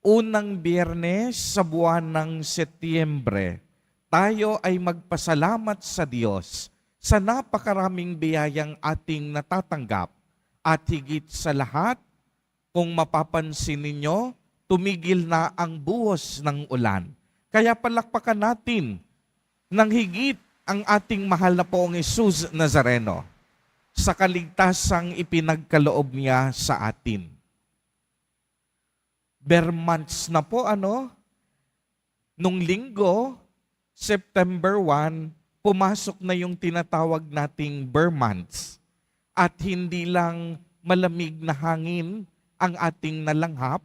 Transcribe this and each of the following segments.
unang biyernes sa buwan ng Setyembre, tayo ay magpasalamat sa Diyos sa napakaraming biyayang ating natatanggap at higit sa lahat, kung mapapansin ninyo, tumigil na ang buhos ng ulan. Kaya palakpakan natin ng higit ang ating mahal na poong Jesus Nazareno sa kaligtasang ipinagkaloob niya sa atin. Months na po ano, nung linggo, September 1, pumasok na yung tinatawag nating months. At hindi lang malamig na hangin ang ating nalanghap,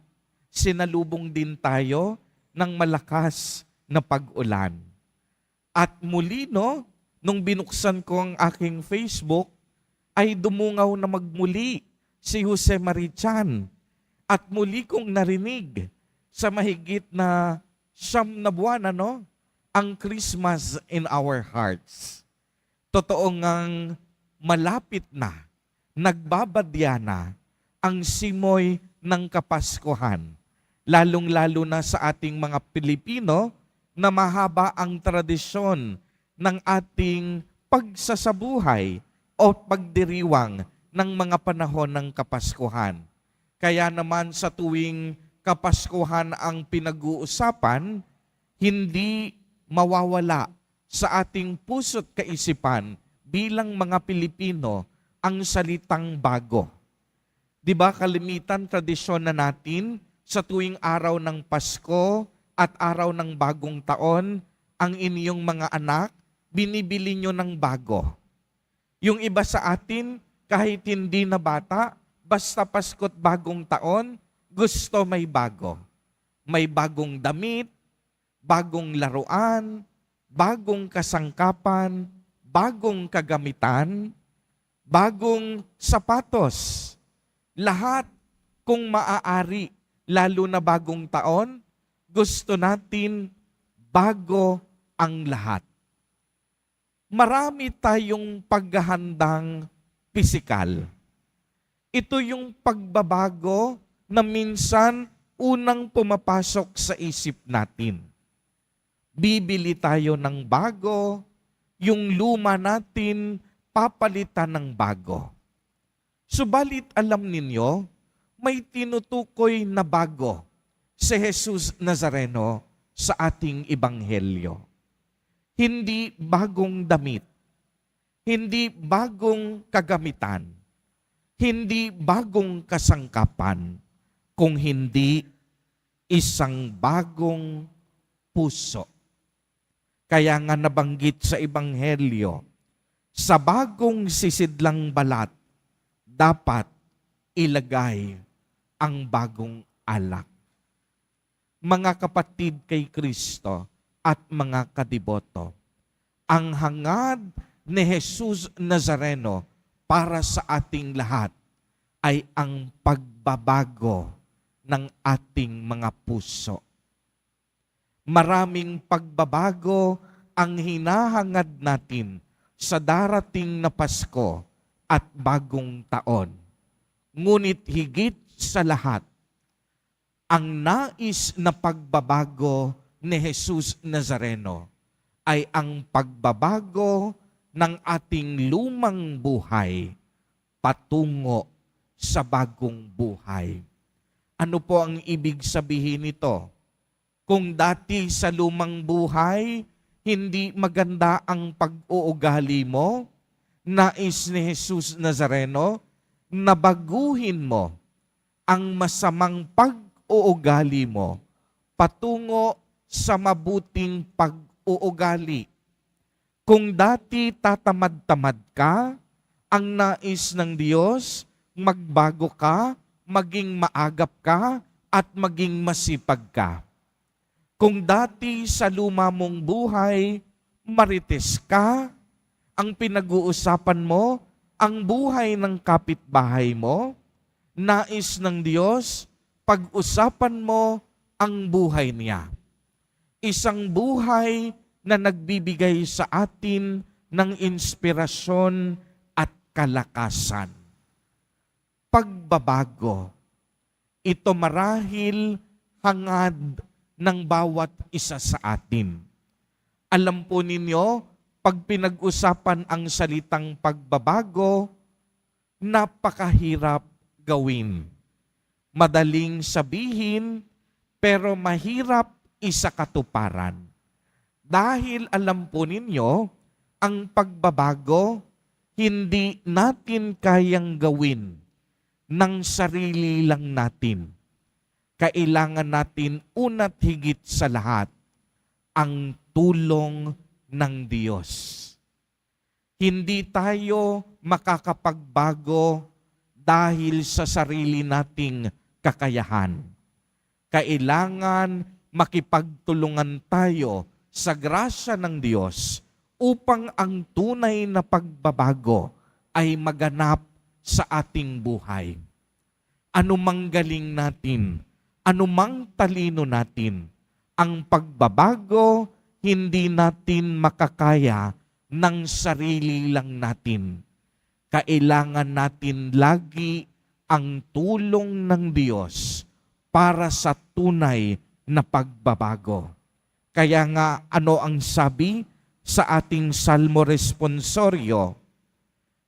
sinalubong din tayo ng malakas na pag-ulan. At muli no, nung binuksan ko ang aking Facebook, ay dumungaw na magmuli si Jose Marichan. At muli kong narinig sa mahigit na siyam na buwan, ano, ang Christmas in our hearts. Totoo ngang malapit na, nagbabadya na ang simoy ng Kapaskuhan. Lalong-lalo na sa ating mga Pilipino na mahaba ang tradisyon ng ating pagsasabuhay o pagdiriwang ng mga panahon ng Kapaskuhan. Kaya naman sa tuwing Kapaskuhan ang pinag-uusapan, hindi mawawala sa ating puso't kaisipan bilang mga Pilipino ang salitang bago. 'Di ba kalimitan tradisyon na natin sa tuwing araw ng Pasko at araw ng bagong taon, ang inyong mga anak, binibili nyo ng bago. Yung iba sa atin, kahit hindi na bata, basta Pasko't bagong taon, gusto may bago. May bagong damit, bagong laruan, bagong kasangkapan, bagong kagamitan, bagong sapatos. Lahat kung maaari, lalo na bagong taon, gusto natin bago ang lahat. Marami tayong paghahandang pisikal. Ito yung pagbabago na minsan unang pumapasok sa isip natin. Bibili tayo ng bago, yung luma natin papalitan ng bago. Subalit alam ninyo, may tinutukoy na bago si Jesus Nazareno sa ating ibanghelyo. Hindi bagong damit, hindi bagong kagamitan, hindi bagong kasangkapan, kung hindi isang bagong puso. Kaya nga nabanggit sa Ebanghelyo, sa bagong sisidlang balat, dapat ilagay ang bagong alak. Mga kapatid kay Kristo at mga kadiboto, ang hangad ni Jesus Nazareno para sa ating lahat ay ang pagbabago ng ating mga puso. Maraming pagbabago ang hinahangad natin sa darating na Pasko at bagong taon. Ngunit higit sa lahat, ang nais na pagbabago ni Jesus Nazareno ay ang pagbabago ng ating lumang buhay patungo sa bagong buhay. Ano po ang ibig sabihin nito? Kung dati sa lumang buhay, hindi maganda ang pag-uugali mo, nais ni Jesus Nazareno, na baguhin mo ang masamang pag-uugali mo patungo sa mabuting pag-uugali. Kung dati tatamad-tamad ka, ang nais ng Diyos, magbago ka, maging maagap ka, at maging masipag ka. Kung dati sa luma mong buhay, marites ka, ang pinag-uusapan mo, ang buhay ng kapitbahay mo, nais ng Diyos, pag-usapan mo ang buhay niya. Isang buhay na nagbibigay sa atin ng inspirasyon at kalakasan. Pagbabago. Ito marahil hangad ng bawat isa sa atin. Alam po ninyo, pag pinag-usapan ang salitang pagbabago, napakahirap gawin. Madaling sabihin, pero mahirap isakatuparan. Dahil alam po ninyo, ang pagbabago, hindi natin kayang gawin ng sarili lang natin. Kailangan natin unat higit sa lahat ang tulong ng Diyos. Hindi tayo makakapagbago dahil sa sarili nating kakayahan. Kailangan makipagtulungan tayo sa grasya ng Diyos upang ang tunay na pagbabago ay maganap sa ating buhay. Anumang galing natin, anumang talino natin, ang pagbabago hindi natin makakaya ng sarili lang natin. Kailangan natin lagi ang tulong ng Diyos para sa tunay na pagbabago. Kaya nga ano ang sabi sa ating salmo responsoryo?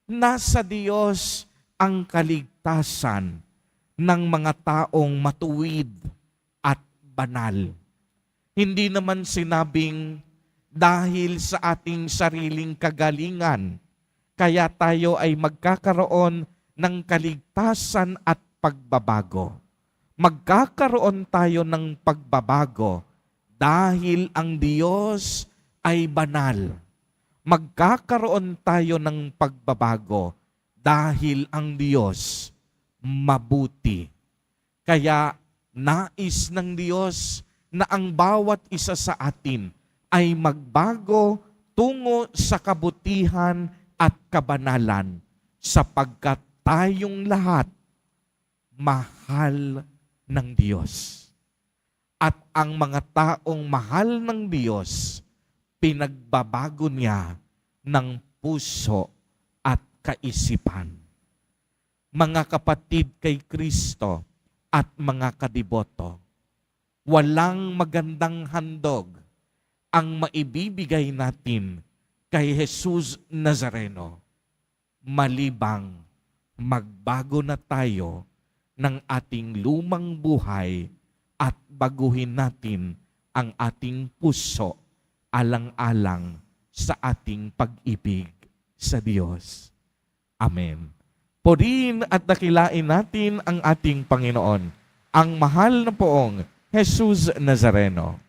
Nasa Diyos ang kaligtasan ng mga taong matuwid at banal. Hindi naman sinabing dahil sa ating sariling kagalingan, kaya tayo ay magkakaroon ng kaligtasan at pagbabago. Magkakaroon tayo ng pagbabago dahil ang Diyos ay banal. Magkakaroon tayo ng pagbabago dahil ang Diyos mabuti. Kaya nais ng Diyos na ang bawat isa sa atin ay magbago tungo sa kabutihan at kabanalan sapagkat tayong lahat mahal ng Diyos. At ang mga taong mahal ng Diyos, pinagbabago niya ng puso at kaisipan. Mga kapatid kay Kristo at mga kadiboto, walang magandang handog ang maibibigay natin kay Jesus Nazareno malibang magbago na tayo ng ating lumang buhay at baguhin natin ang ating puso alang-alang sa ating pag-ibig sa Diyos. Amen. Purihin at dakilain natin ang ating Panginoon, ang mahal na poong Jesus Nazareno.